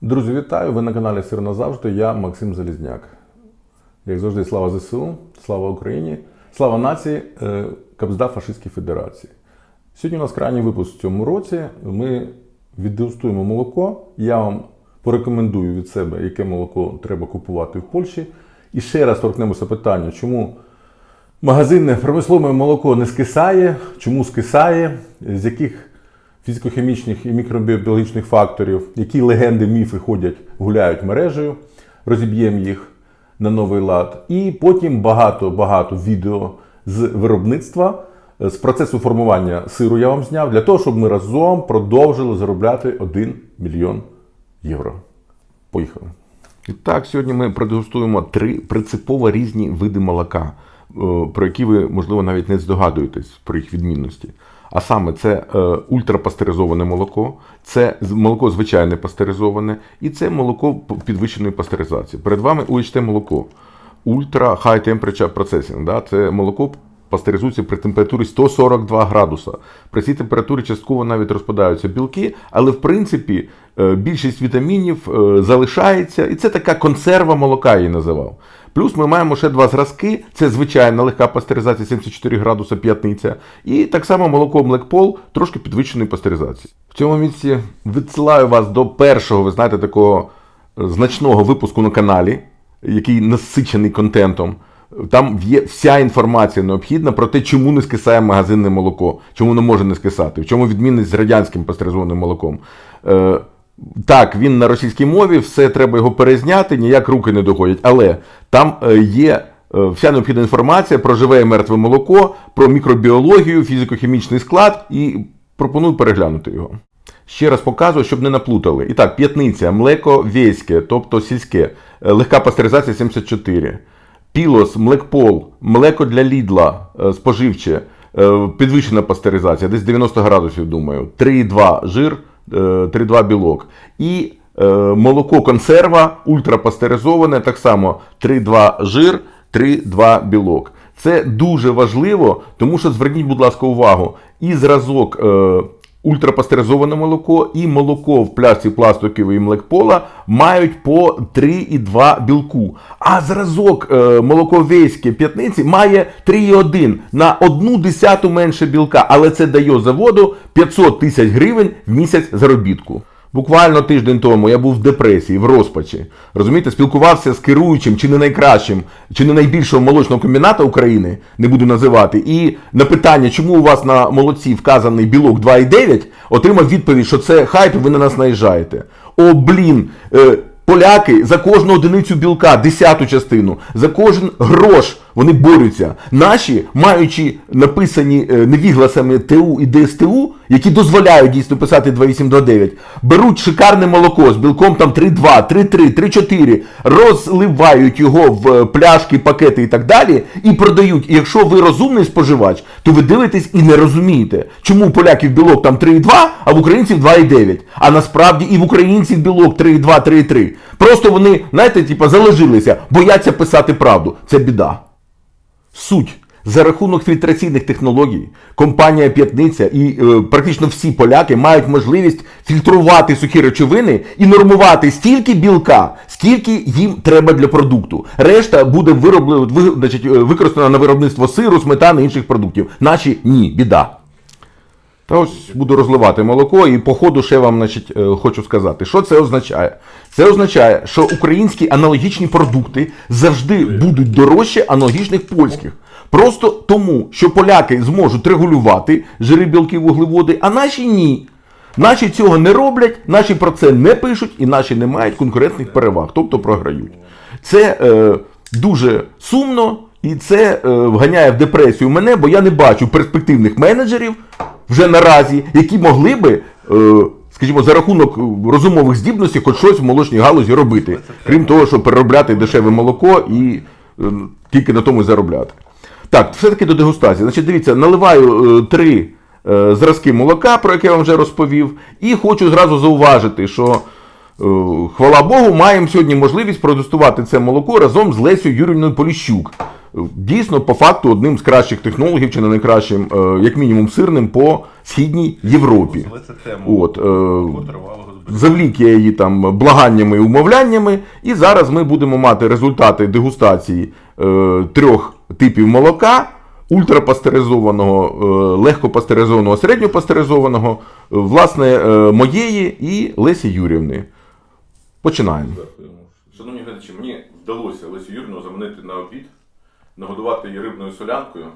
Друзі, вітаю! Ви на каналі Сир назавжди. Я Максим Залізняк. Як завжди, слава ЗСУ, слава Україні, слава нації, е, Кабзда Фашистській Федерації. Сьогодні у нас крайній випуск в цьому році. Ми віддегустуємо молоко. Я вам порекомендую від себе, яке молоко треба купувати в Польщі. І ще раз торкнемося питання, чому магазинне промислове молоко не скисає, чому скисає, з яких фізико-хімічних і мікробіологічних факторів, які легенди, міфи ходять, гуляють мережею, розіб'ємо їх на новий лад. І потім багато-багато відео з виробництва, з процесу формування сиру я вам зняв, для того, щоб ми разом продовжили заробляти 1 мільйон євро. Поїхали. І так, сьогодні ми продегустуємо три принципово різні види молока, е, про які ви, можливо, навіть не здогадуєтесь про їх відмінності. А саме це е, ультрапастеризоване молоко, це молоко звичайне пастеризоване, і це молоко підвищеної пастеризації. Перед вами UHT молоко. Ультра High Temperature Processing. Да? Це молоко пастеризується при температурі 142 градуса. При цій температурі частково навіть розпадаються білки, але в принципі е, більшість вітамінів е, залишається, і це така консерва молока я її називав. Плюс ми маємо ще два зразки: це звичайна легка пастеризація 74 градуса п'ятниця, і так само молоко Blackpol трошки підвищеної пастеризації. В цьому місці відсилаю вас до першого, ви знаєте, такого е, значного випуску на каналі, який насичений контентом. Там є вся інформація необхідна про те, чому не скисає магазинне молоко, чому не може не скисати, в чому відмінність з радянським пастеризованим молоком. Так, він на російській мові, все треба його перезняти, ніяк руки не доходять. Але там е, є е, вся необхідна інформація про живе і мертве молоко, про мікробіологію, фізико-хімічний склад і пропоную переглянути його. Ще раз показую, щоб не наплутали. І так, п'ятниця, млеко вєське, тобто сільське, е, легка пастеризація 74. Пілос, млекпол, млеко для лідла споживче, підвищена пастеризація, десь 90 градусів, думаю. 3,2 жир, 3,2 білок. І е, молоко консерва, ультрапастеризоване, так само 3,2 жир, 3,2 білок. Це дуже важливо, тому що зверніть, будь ласка, увагу, і зразок. Ультрапастеризоване молоко і молоко в пляшці пластикової млекпола мають по 3,2 білку. А зразок е, молоковейське п'ятниці має 3,1 на одну десяту менше білка, але це дає заводу 500 тисяч гривень в місяць заробітку. Буквально тиждень тому я був в депресії, в розпачі. Розумієте, спілкувався з керуючим чи не найкращим, чи не найбільшого молочного комбіната України, не буду називати. І на питання, чому у вас на молоці вказаний білок 2,9, отримав відповідь, що це хайп, ви на нас наїжджаєте. О, блін! Е, Поляки за кожну одиницю білка, десяту частину, за кожен грош вони борються. Наші, маючи написані е, невігласами ТУ і ДСТУ, які дозволяють дійсно писати 2829, беруть шикарне молоко з білком там 3,2, 3,3, 3,4, розливають його в е, пляшки, пакети і так далі, і продають. І якщо ви розумний споживач, то ви дивитесь і не розумієте, чому у поляків білок там 3,2, а в українців 2,9. А насправді і в українців білок 3,2, 3,3. Просто вони, знаєте, типа заложилися, бояться писати правду. Це біда. Суть. За рахунок фільтраційних технологій компанія П'ятниця і е, практично всі поляки мають можливість фільтрувати сухі речовини і нормувати стільки білка, скільки їм треба для продукту. Решта буде вироблено, ви, значить, е, використана на виробництво сиру, сметани інших продуктів. Наші ні, біда. Та ось буду розливати молоко, і по ходу ще вам значить, е, хочу сказати, що це означає. Це означає, що українські аналогічні продукти завжди будуть дорожче аналогічних польських. Просто тому, що поляки зможуть регулювати жири, білки, вуглеводи, а наші ні. Наші цього не роблять, наші про це не пишуть і наші не мають конкурентних переваг, тобто програють. Це е, дуже сумно і це е, вганяє в депресію мене, бо я не бачу перспективних менеджерів вже наразі, які могли би, е, скажімо, за рахунок е, розумових здібностей хоч щось в молочній галузі робити, крім того, щоб переробляти дешеве молоко і е, тільки на тому заробляти. Так, все-таки до дегустації. Значить, дивіться, наливаю три зразки молока, про яке я вам вже розповів, і хочу зразу зауважити, що. Хвала Богу, маємо сьогодні можливість продегустувати це молоко разом з Лесю Юрівною Поліщук. Дійсно, по факту, одним з кращих технологів, чи не найкращим, е, як мінімум, сирним по східній Європі. От, е, завлік я її там благаннями і умовляннями. І зараз ми будемо мати результати дегустації е, трьох типів молока. Ультрапастеризованого, е, легкопастеризованого, середньопастеризованого, е, власне, е, моєї і Лесі Юрівни. Починаємо. Шановні глядачі, мені вдалося Лесю Юрівну заманити на обід, нагодувати її рибною солянкою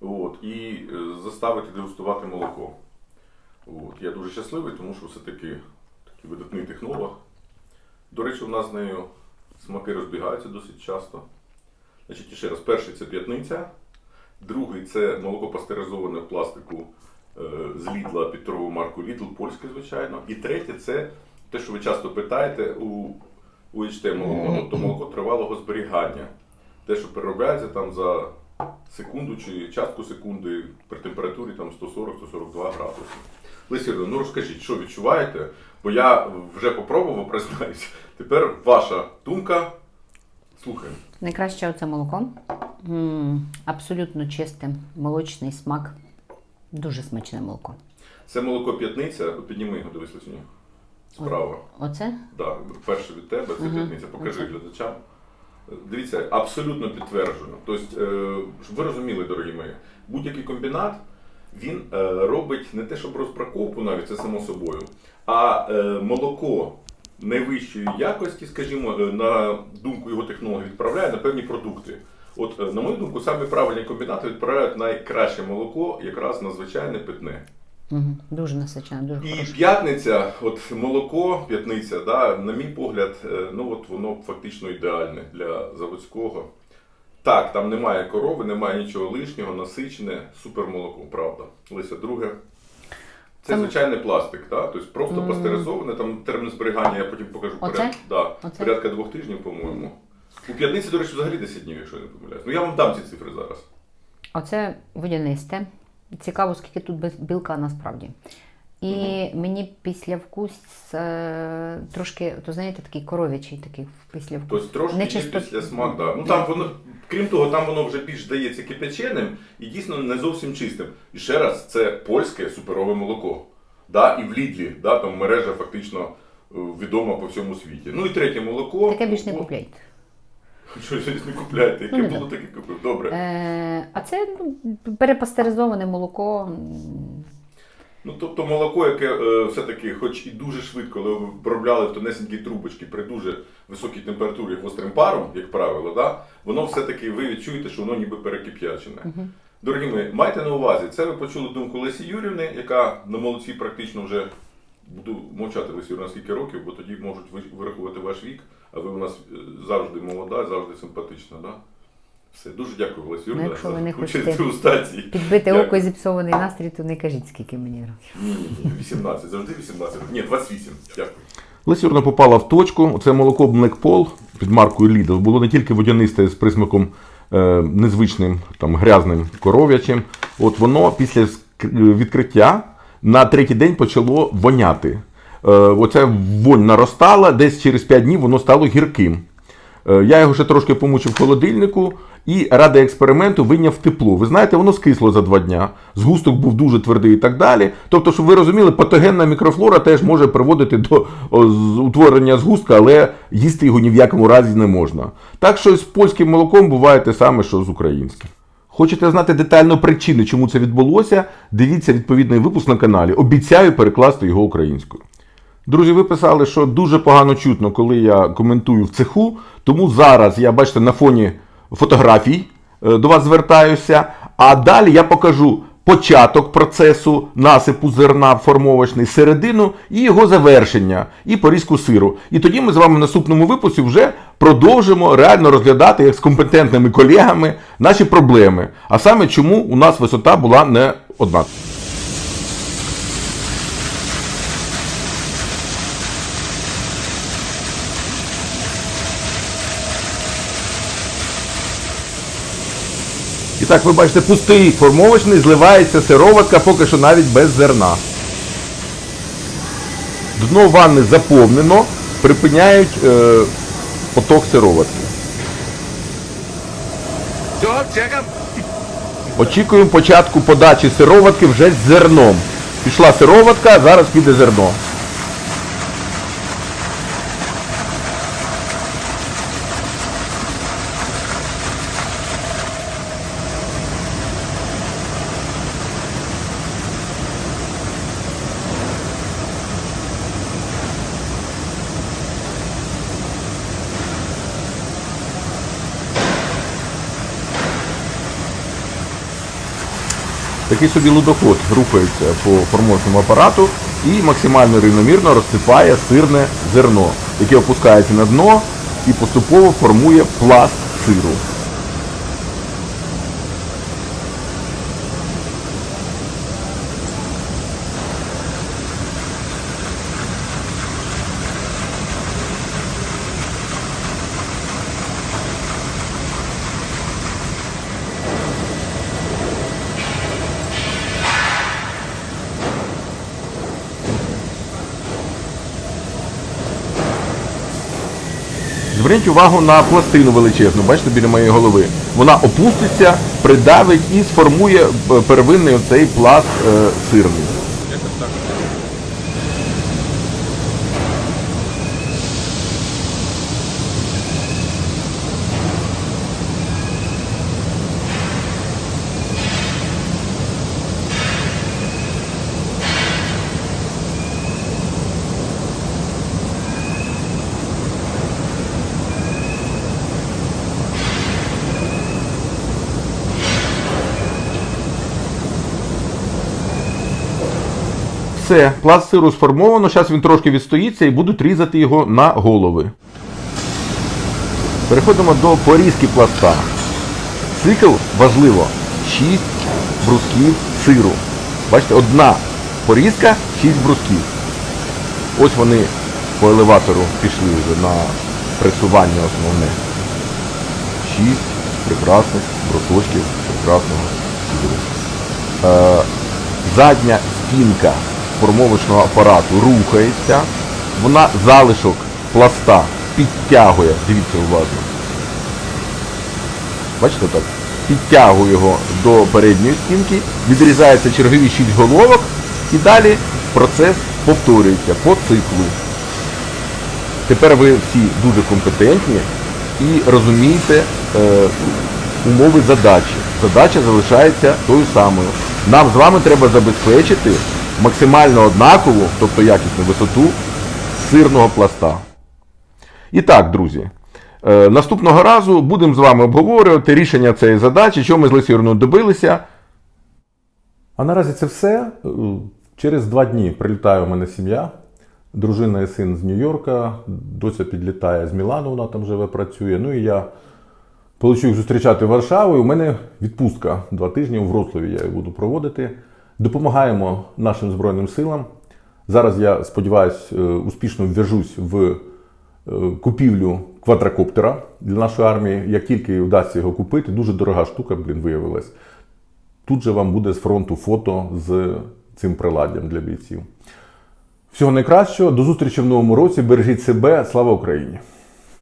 от, і е, заставити дегустувати молоко. От. Я дуже щасливий, тому що все-таки такий видатний технолог. До речі, у нас з нею смаки розбігаються досить часто. Значить, ще раз, перший це п'ятниця, другий це молоко пастеризоване в пластику е, з Лідла під торгову марку Lidl, польське, звичайно. І третє це те, що ви часто питаєте у УHТ молоко, тобто молоко тривалого зберігання. Те, що переробляється там за секунду чи частку секунди при температурі там 140-142 градуси. Лесі, ну розкажіть, що відчуваєте? Бо я вже попробував, признаюсь. Тепер ваша думка. Слухаємо. Найкраще оце молоко. М, Абсолютно чисте, молочний смак. Дуже смачне молоко. Це молоко п'ятниця. Підніми його, дивись Лесюні. Справа. Оце? Да, перше від тебе, це п'ятниця. Покажи Оце. глядачам. Дивіться, абсолютно підтверджено. Тобто, е, щоб ви розуміли, дорогі мої, будь-який комбінат він е, робить не те, щоб розбраковку навіть, це само собою, а е, молоко найвищої якості, скажімо, на думку його технологів, відправляє на певні продукти. От, на мою думку, саме правильні комбінати відправляють найкраще молоко якраз на звичайне питне. Угу. Дуже насичене, дуже І хороше. п'ятниця, от молоко, п'ятниця, да, на мій погляд, е, ну от воно фактично ідеальне для заводського. Так, там немає корови, немає нічого лишнього, насичене, супермолоко, правда. Лися, друге. Це Це- звичайний пластик, да? тобто просто пастеризоване, там термін зберігання, я потім покажу Оце? поряд- Да, Оце? порядка двох тижнів, по-моєму. У п'ятниці, до речі, взагалі 10 днів, якщо я не помиляюсь. Ну я вам дам ці цифри зараз. Оце водянисте. Цікаво, скільки тут без- білка насправді. І мені після вкус е, трошки, то знаєте, такий коров'ячий такий після вкус. Тобто трошки Не є чисто- після смак, да. Ну там воно, крім того, там воно вже більш здається кипяченим і дійсно не зовсім чистим. І ще раз, це польське суперове молоко. Да, і в Лідлі, да, там мережа фактично е, відома по всьому світі. Ну і третє молоко. Таке більш не О, купляйте. Що щось не купляєте, яке Ну, було, таке купив. Добре. Е, а це ну, перепастеризоване молоко. Ну, тобто молоко, яке е, все-таки, хоч і дуже швидко, але обробляли в тонесенькі трубочки при дуже високій температурі гострим паром, як правило, да, воно все-таки ви відчуєте, що воно ніби перекип'ячене. Дорогі мої, майте на увазі, це ви почули думку Лесі Юрівни, яка на молодці практично вже буду мовчати Лесі Юрівна скільки років, бо тоді можуть вирахувати ваш вік, а ви у нас е, завжди молода, завжди симпатична. Да? Все, дуже дякую, Лесі Ну, Юрівна, якщо ви не хочете. Підбити око і зіпсований настрій, то не кажіть, скільки мені років. Ні, ні, ні, 18, завжди 18. Ні, 28. Дякую. Лесюрна попала в точку. Це молоко Blackpol під маркою Lidl було не тільки водянисте з присмаком е, незвичним, там, грязним коров'ячим. От воно після відкриття на третій день почало воняти. Е, оця вонь наростала, десь через 5 днів воно стало гірким. Е, Я його ще трошки помучив в холодильнику і ради експерименту вийняв тепло. Ви знаєте, воно скисло за два дня. Згусток був дуже твердий і так далі. Тобто, щоб ви розуміли, патогенна мікрофлора теж може приводити до утворення згустка, але їсти його ні в якому разі не можна. Так що з польським молоком буває те саме, що з українським. Хочете знати детально причини, чому це відбулося? Дивіться відповідний випуск на каналі. Обіцяю перекласти його українською. Друзі, ви писали, що дуже погано чутно, коли я коментую в цеху. Тому зараз я бачите на фоні фотографій е, до вас звертаюся. А далі я покажу початок процесу насипу зерна формовочний, середину і його завершення, і порізку сиру. І тоді ми з вами в наступному випуску вже продовжимо реально розглядати як з компетентними колегами наші проблеми. А саме чому у нас висота була не одна. Так, ви бачите, пустий формовочний, зливається сироватка, поки що навіть без зерна. Дно ванни заповнено, припиняють е, поток сироватки. Очікуємо початку подачі сироватки вже з зерном. Пішла сироватка, зараз піде зерно. Такий собі лудоход рухається по формовочному апарату і максимально рівномірно розсипає сирне зерно, яке опускається на дно і поступово формує пласт сиру. Зверніть увагу на пластину величезну, бачите, біля моєї голови. Вона опуститься, придавить і сформує е, первинний оцей пласт е, сирний. Все, пласт сиру сформовано, зараз він трошки відстоїться і будуть різати його на голови. Переходимо до порізки пласта. Цикл важливо 6 брусків сиру. Бачите, одна порізка, 6 брусків. Ось вони по елеватору пішли вже на пресування основне. 6 прекрасних брусочків прекрасного сиру. Е, задня стінка формовочного апарату рухається, вона залишок пласта підтягує, дивіться уважно. Бачите так? Підтягує його до передньої стінки, відрізаються чергові 6 головок і далі процес повторюється по циклу. Тепер ви всі дуже компетентні і розумієте е, умови задачі. Задача залишається тою самою. Нам з вами треба забезпечити максимально однакову, тобто якісну висоту сирного пласта. І так, друзі, е, наступного разу будемо з вами обговорювати рішення цієї задачі, що ми з Лесією добилися. А наразі це все. Е, Через два дні прилітає у мене сім'я. Дружина і син з Нью-Йорка, доця підлітає з Мілану, вона там живе, працює. Ну і я полечу їх зустрічати в Варшаву. І у мене відпустка два тижні у Вроцлаві я її буду проводити. Допомагаємо нашим Збройним силам. Зараз я сподіваюся, успішно ввяжусь в е, купівлю квадрокоптера для нашої армії. Як тільки вдасться його купити, дуже дорога штука, блін, виявилась. Тут же вам буде з фронту фото з цим приладдям для бійців. Всього найкращого, до зустрічі в новому році. Бережіть себе, слава Україні!